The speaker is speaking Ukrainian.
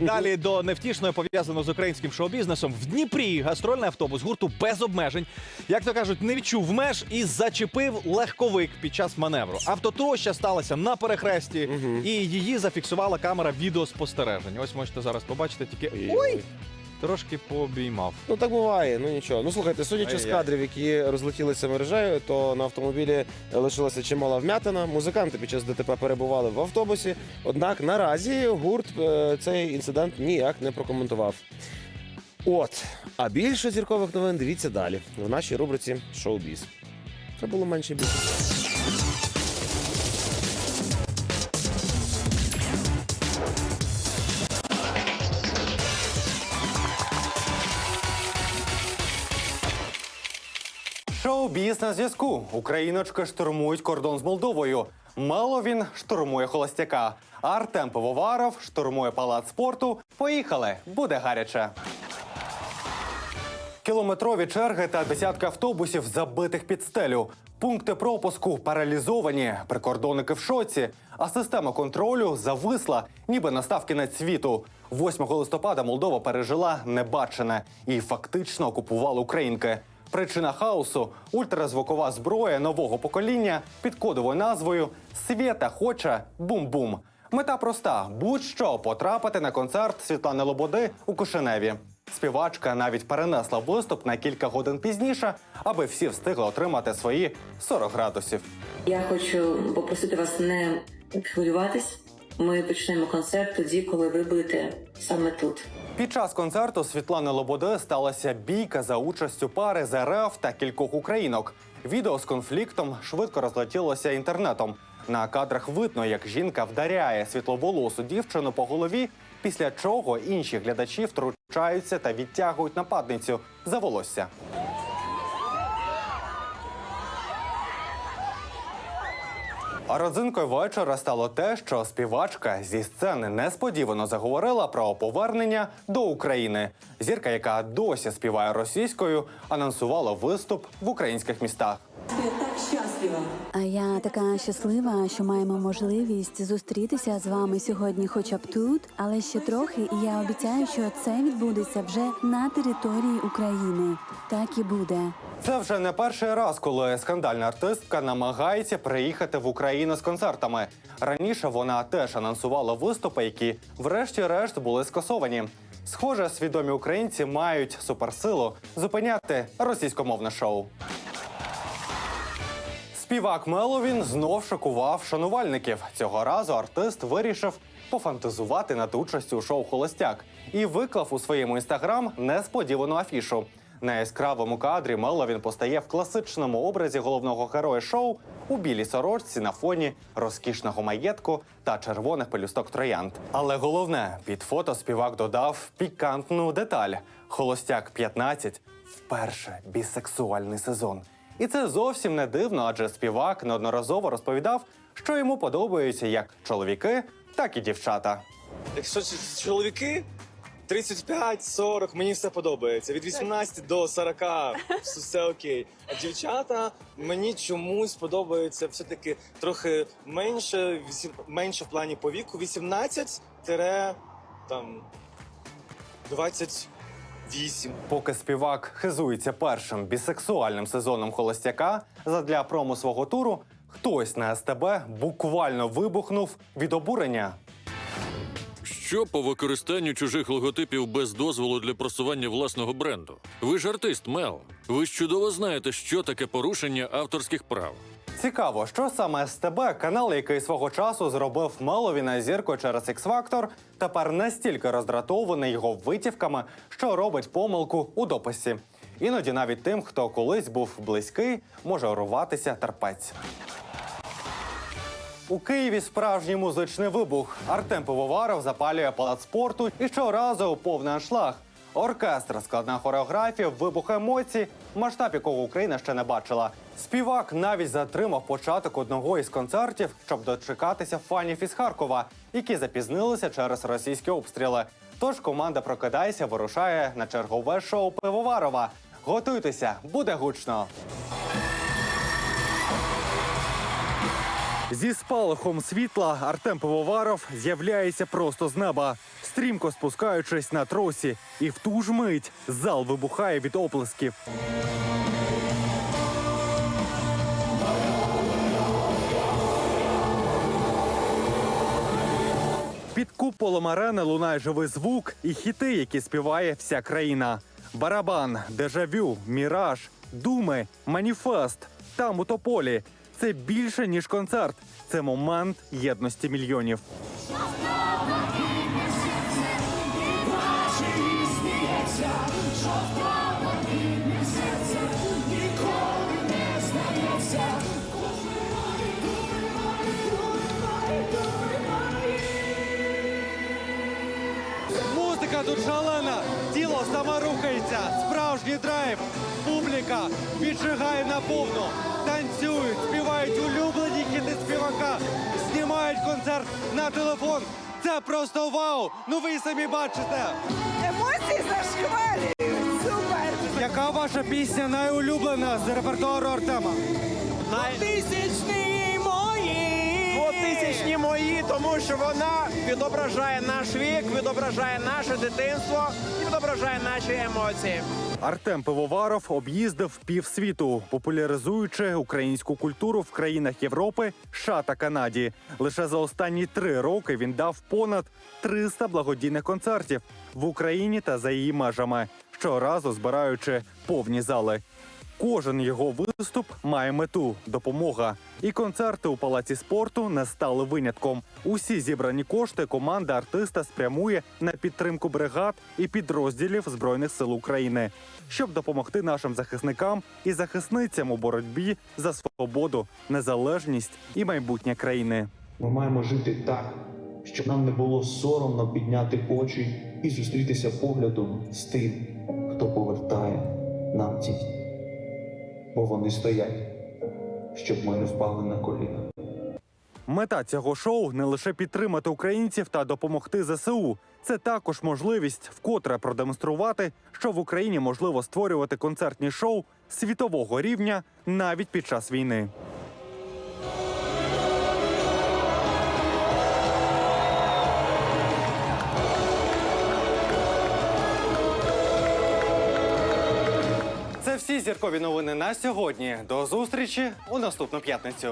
Далі до невтішної пов'язано з українським шоу-бізнесом. В Дніпрі гастрольний автобус гурту без обмежень, як то кажуть, не відчув меж і зачепив легковик під час маневру. Автотроща сталася на перехресті, і її зафіксувала камера відеоспостереження. Ось можете зараз побачити, тільки ой, трошки пообіймав. Ну так буває, ну нічого. Ну слухайте, судячи з Ай-яй. кадрів, які розлетілися мережею, то на автомобілі лишилася чимала вмятина. Музиканти під час ДТП перебували в автобусі. Однак наразі гурт е, цей інцидент ніяк не прокоментував. От, а більше зіркових новин дивіться далі в нашій рубриці Шоу-біз. Це було менше більше. Шоу-біз на зв'язку. Україночки штурмують кордон з Молдовою. Мало він штурмує холостяка. Артем Пивоваров штурмує палац спорту. Поїхали, буде гаряче. Кілометрові черги та десятки автобусів, забитих під стелю. Пункти пропуску паралізовані, прикордонники в шоці, а система контролю зависла, ніби настав кінець світу. 8 листопада Молдова пережила небачене і фактично окупувала українки. Причина хаосу ультразвукова зброя нового покоління під кодовою назвою Свєта хоче бум-бум. Мета проста: будь-що потрапити на концерт Світлани Лободи у Кишиневі. Співачка навіть перенесла виступ на кілька годин пізніше, аби всі встигли отримати свої 40 градусів. Я хочу попросити вас не хвилюватись. Ми почнемо концерт тоді, коли ви будете саме тут. Під час концерту Світлани Лободи сталася бійка за участю пари з РФ та кількох українок. Відео з конфліктом швидко розлетілося інтернетом. На кадрах видно, як жінка вдаряє світловолосу дівчину по голові, після чого інші глядачі втручаються та відтягують нападницю за волосся. А родзинкою вечора стало те, що співачка зі сцени несподівано заговорила про повернення до України. Зірка, яка досі співає російською, анонсувала виступ в українських містах. Я. А я така щаслива, що маємо можливість зустрітися з вами сьогодні, хоча б тут, але ще трохи, і я обіцяю, що це відбудеться вже на території України. Так і буде. Це вже не перший раз, коли скандальна артистка намагається приїхати в Україну з концертами. Раніше вона теж анонсувала виступи, які, врешті-решт, були скасовані. Схоже, свідомі українці мають суперсилу зупиняти російськомовне шоу. Співак Меловін знов шокував шанувальників. Цього разу артист вирішив пофантазувати над участю у шоу Холостяк і виклав у своєму інстаграм несподівану афішу. На яскравому кадрі Меловін постає в класичному образі головного героя шоу у білій сорочці на фоні розкішного маєтку та червоних пелюсток троянд. Але головне, під фото співак додав пікантну деталь: Холостяк 15 вперше бісексуальний сезон. І це зовсім не дивно, адже співак неодноразово розповідав, що йому подобаються як чоловіки, так і дівчата. Якщо чоловіки 35-40, мені все подобається. Від 18 до 40 все, окей. А дівчата мені чомусь подобається все-таки трохи менше, менше в плані по віку. 18 там 28. Поки співак хизується першим бісексуальним сезоном холостяка задля промо свого туру, хтось на СТБ буквально вибухнув від обурення. Що по використанню чужих логотипів без дозволу для просування власного бренду? Ви ж артист, Мел. Ви ж чудово знаєте, що таке порушення авторських прав. Цікаво, що саме СТБ, канал, який свого часу зробив Меловіна зіркою через X-Factor, тепер настільки роздратований його витівками, що робить помилку у дописі. Іноді навіть тим, хто колись був близький, може урватися терпець. У Києві справжній музичний вибух. Артем Пивоваров запалює палац спорту і щоразу повний аншлаг. Оркестр, складна хореографія, вибух емоцій, масштаб якого Україна ще не бачила. Співак навіть затримав початок одного із концертів, щоб дочекатися фанів із Харкова, які запізнилися через російські обстріли. Тож команда Прокидайся вирушає на чергове шоу Пивоварова. Готуйтеся, буде гучно. Зі спалахом світла Артем Пивоваров з'являється просто з неба, стрімко спускаючись на тросі, і в ту ж мить зал вибухає від оплесків. Під куполом арени лунає живий звук і хіти, які співає вся країна. Барабан, дежавю, міраж, думи, маніфест. Там у тополі. Це більше ніж концерт. Це момент єдності мільйонів. Музика тут шалена, тіло саме рухається, справжній драйв. Публіка віджигає на повну, танцюють, співають улюблені хіти співака, знімають концерт на телефон. Це просто вау! Ну ви самі бачите. Емоції зашквалюють. Супер! Яка ваша пісня найулюблена з репертуару Артема? Мої! Двотисячні мої, тому що вона відображає наш вік, відображає наше дитинство і відображає наші емоції. Артем Пивоваров об'їздив півсвіту, популяризуючи українську культуру в країнах Європи, США та Канаді. Лише за останні три роки він дав понад 300 благодійних концертів в Україні та за її межами, щоразу збираючи повні зали. Кожен його виступ має мету допомога. І концерти у палаці спорту не стали винятком. Усі зібрані кошти команда артиста спрямує на підтримку бригад і підрозділів збройних сил України, щоб допомогти нашим захисникам і захисницям у боротьбі за свободу, незалежність і майбутнє країни. Ми маємо жити так, щоб нам не було соромно підняти очі і зустрітися поглядом з тим, хто повертає нам ці. Бо вони стоять, щоб ми не впали на коліна. Мета цього шоу не лише підтримати українців та допомогти ЗСУ. Це також можливість вкотре продемонструвати, що в Україні можливо створювати концертні шоу світового рівня навіть під час війни. Всі зіркові новини на сьогодні. До зустрічі у наступну п'ятницю.